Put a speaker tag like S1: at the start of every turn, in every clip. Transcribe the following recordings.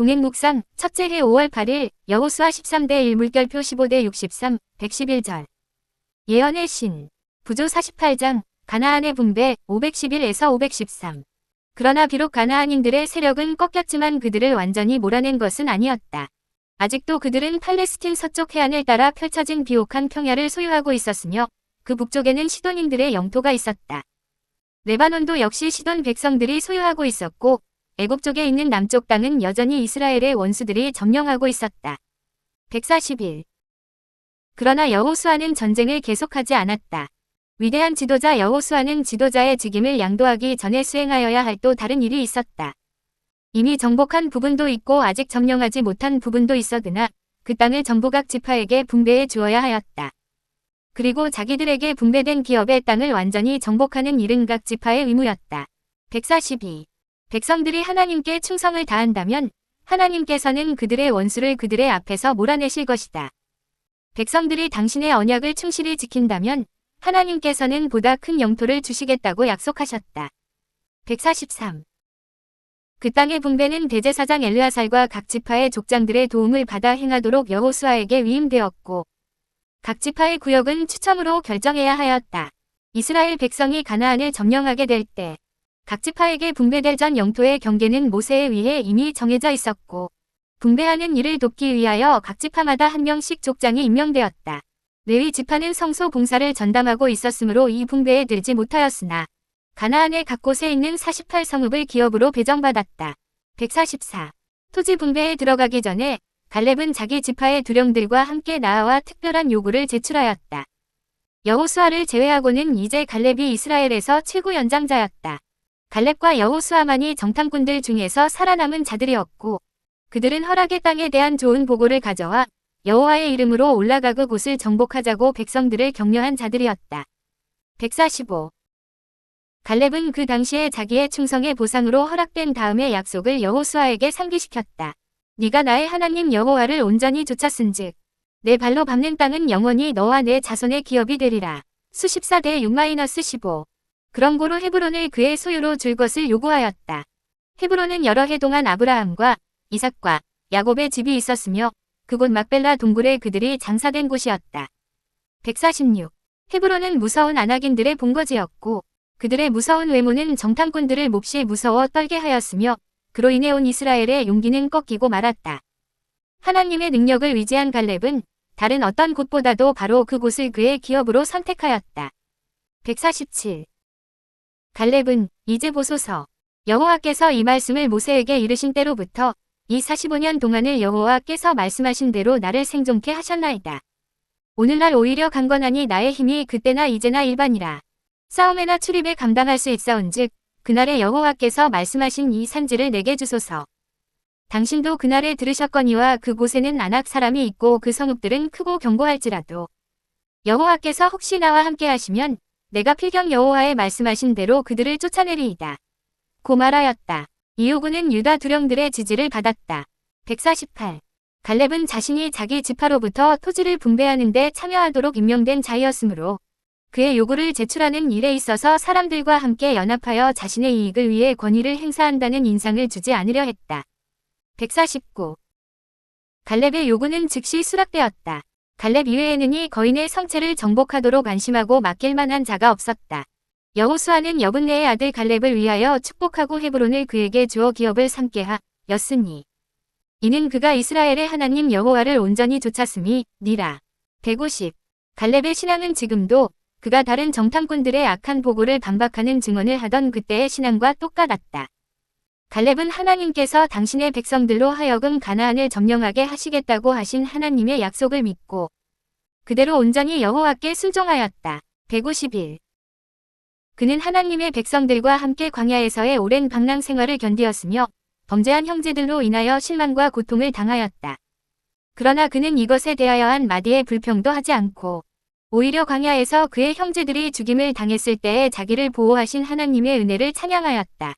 S1: 동행묵상 첫째 해 5월 8일 여호수아 13대 1 물결표 15대 63 111절 예언의 신 부조 48장 가나안의 분배 511에서 513 그러나 비록 가나안인들의 세력은 꺾였지만 그들을 완전히 몰아낸 것은 아니었다. 아직도 그들은 팔레스틴 서쪽 해안을 따라 펼쳐진 비옥한 평야를 소유하고 있었으며 그 북쪽에는 시돈인들의 영토가 있었다. 레바논도 역시 시돈 백성들이 소유하고 있었고 애국 쪽에 있는 남쪽 땅은 여전히 이스라엘의 원수들이 점령하고 있었다. 141. 그러나 여호수아는 전쟁을 계속하지 않았다. 위대한 지도자 여호수아는 지도자의 직임을 양도하기 전에 수행하여야 할 또 다른 일이 있었다. 이미 정복한 부분도 있고 아직 점령하지 못한 부분도 있어드나 그 땅을 전부 각 지파에게 분배해 주어야 하였다. 그리고 자기들에게 분배된 기업의 땅을 완전히 정복하는 일은 각 지파의 의무였다. 142. 백성들이 하나님께 충성을 다한다면 하나님께서는 그들의 원수를 그들의 앞에서 몰아내실 것이다. 백성들이 당신의 언약을 충실히 지킨다면 하나님께서는 보다 큰 영토를 주시겠다고 약속하셨다. 143. 그 땅의 분배는 대제사장 엘르아살과 각 지파의 족장들의 도움을 받아 행하도록 여호수아에게 위임되었고 각 지파의 구역은 추첨으로 결정해야 하였다. 이스라엘 백성이 가나안을 점령하게 될 때 각 지파에게 분배될 전 영토의 경계는 모세에 의해 이미 정해져 있었고 분배하는 일을 돕기 위하여 각 지파마다 한 명씩 족장이 임명되었다. 레위 지파는 성소 봉사를 전담하고 있었으므로 이 분배에 들지 못하였으나 가나안의 각 곳에 있는 48성읍을 기업으로 배정받았다. 144. 토지 분배에 들어가기 전에 갈렙은 자기 지파의 두령들과 함께 나아와 특별한 요구를 제출하였다. 여호수아를 제외하고는 이제 갈렙이 이스라엘에서 최고 연장자였다. 갈렙과 여호수아만이 정탐꾼들 중에서 살아남은 자들이었고 그들은 허락의 땅에 대한 좋은 보고를 가져와 여호와의 이름으로 올라가 그 곳을 정복하자고 백성들을 격려한 자들이었다. 145. 갈렙은 그 당시에 자기의 충성의 보상으로 허락된 다음에 약속을 여호수아에게 상기시켰다. 네가 나의 하나님 여호와를 온전히 쫓았은즉 내 발로 밟는 땅은 영원히 너와 내 자손의 기업이 되리라. 수십사 대 6-15 그런 고로 헤브론을 그의 소유로 줄 것을 요구하였다. 헤브론은 여러 해 동안 아브라함과 이삭과 야곱의 집이 있었으며 그곳 막벨라 동굴에 그들이 장사된 곳이었다. 146. 헤브론은 무서운 아낙인들의 본거지였고 그들의 무서운 외모는 정탐꾼들을 몹시 무서워 떨게 하였으며 그로 인해 온 이스라엘의 용기는 꺾이고 말았다. 하나님의 능력을 의지한 갈렙은 다른 어떤 곳보다도 바로 그곳을 그의 기업으로 선택하였다. 147. 갈렙은 이제 보소서 여호와께서 이 말씀을 모세에게 이르신 때로부터 이 45년 동안을 여호와께서 말씀하신 대로 나를 생존케 하셨나이다. 오늘날 오히려 강건하니 나의 힘이 그때나 이제나 일반이라. 싸움에나 출입에 감당할 수 있사온즉 그날에 여호와께서 말씀하신 이 산지를 내게 주소서. 당신도 그날에 들으셨거니와 그곳에는 안악 사람이 있고 그 성읍들은 크고 견고할지라도 여호와께서 혹시 나와 함께 하시면 내가 필경 여호와의 말씀하신 대로 그들을 쫓아내리이다. 고 말하였다. 이오구는 유다 두령들의 지지를 받았다. 148. 갈렙은 자신이 자기 지파로부터 토지를 분배하는 데 참여하도록 임명된 자이었으므로 그의 요구를 제출하는 일에 있어서 사람들과 함께 연합하여 자신의 이익을 위해 권위를 행사한다는 인상을 주지 않으려 했다. 149. 갈렙의 요구는 즉시 수락되었다. 갈렙 이외에는 이 거인의 성체를 정복하도록 안심하고 맡길 만한 자가 없었다. 여호수아는 여분네의 아들 갈렙을 위하여 축복하고 헤브론을 그에게 주어 기업을 삼게 하였으니 이는 그가 이스라엘의 하나님 여호와를 온전히 쫓았음이 니라. 150. 갈렙의 신앙은 지금도 그가 다른 정탐꾼들의 악한 보고를 반박하는 증언을 하던 그때의 신앙과 똑같았다. 갈렙은 하나님께서 당신의 백성들로 하여금 가나안을 점령하게 하시겠다고 하신 하나님의 약속을 믿고 그대로 온전히 여호와께 순종하였다. 151. 그는 하나님의 백성들과 함께 광야에서의 오랜 방랑 생활을 견디었으며 범죄한 형제들로 인하여 실망과 고통을 당하였다. 그러나 그는 이것에 대하여 한 마디의 불평도 하지 않고 오히려 광야에서 그의 형제들이 죽임을 당했을 때에 자기를 보호하신 하나님의 은혜를 찬양하였다.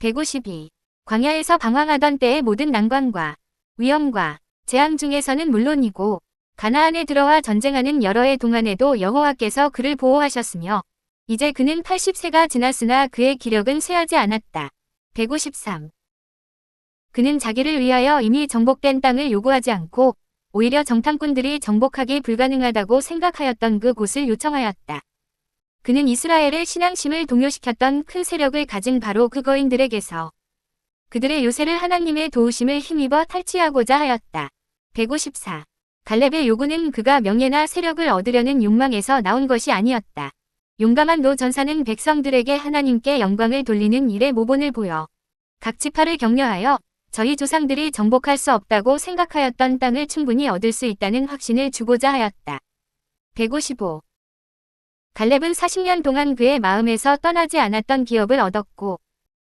S1: 152. 광야에서 방황하던 때의 모든 난관과 위험과 재앙 중에서는 물론이고 가나안에 들어와 전쟁하는 여러 해 동안에도 여호와께서 그를 보호하셨으며 이제 그는 80세가 지났으나 그의 기력은 쇠하지 않았다. 153. 그는 자기를 위하여 이미 정복된 땅을 요구하지 않고 오히려 정탐꾼들이 정복하기 불가능하다고 생각하였던 그 곳을 요청하였다. 그는 이스라엘의 신앙심을 동요시켰던 큰 세력을 가진 바로 그 거인들에게서 그들의 요새를 하나님의 도우심을 힘입어 탈취하고자 하였다. 154. 갈렙의 요구는 그가 명예나 세력을 얻으려는 욕망에서 나온 것이 아니었다. 용감한 노 전사는 백성들에게 하나님께 영광을 돌리는 일에 모본을 보여 각 지파를 격려하여 저희 조상들이 정복할 수 없다고 생각하였던 땅을 충분히 얻을 수 있다는 확신을 주고자 하였다. 155. 갈렙은 40년 동안 그의 마음에서 떠나지 않았던 기업을 얻었고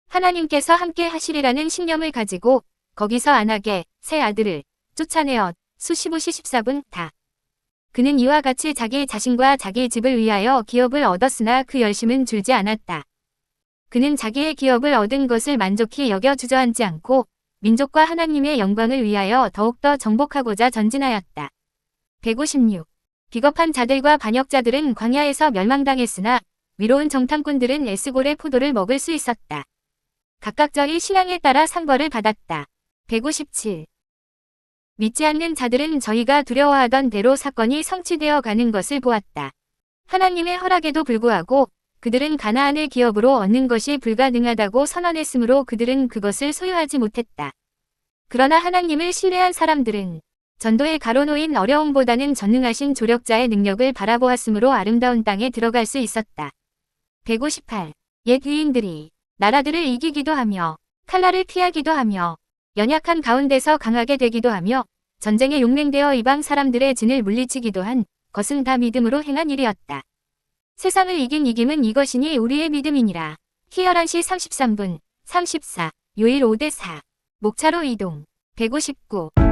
S1: 하나님께서 함께 하시리라는 신념을 가지고 거기서 안하게 새 아들을 쫓아내어 수시부시 14분 다. 그는 이와 같이 자기 자신과 자기 집을 위하여 기업을 얻었으나 그 열심은 줄지 않았다. 그는 자기의 기업을 얻은 것을 만족히 여겨 주저앉지 않고 민족과 하나님의 영광을 위하여 더욱더 정복하고자 전진하였다. 156. 비겁한 자들과 반역자들은 광야에서 멸망당했으나 위로운 정탐꾼들은 에스골의 포도를 먹을 수 있었다. 각각 저희 신앙에 따라 상벌을 받았다. 157. 믿지 않는 자들은 저희가 두려워하던 대로 사건이 성취되어 가는 것을 보았다. 하나님의 허락에도 불구하고 그들은 가나안의 기업으로 얻는 것이 불가능하다고 선언했으므로 그들은 그것을 소유하지 못했다. 그러나 하나님을 신뢰한 사람들은 전도에 가로놓인 어려움보다는 전능하신 조력자의 능력을 바라보았으므로 아름다운 땅에 들어갈 수 있었다. 158. 옛 위인들이 나라들을 이기기도 하며 칼날을 피하기도 하며 연약한 가운데서 강하게 되기도 하며 전쟁에 용맹되어 이방 사람들의 진을 물리치기도 한 것은 다 믿음으로 행한 일이었다. 세상을 이긴 이김은 이것이니 우리의 믿음이니라. 키 11시 33분 34 요일 5대 4 목차로 이동 159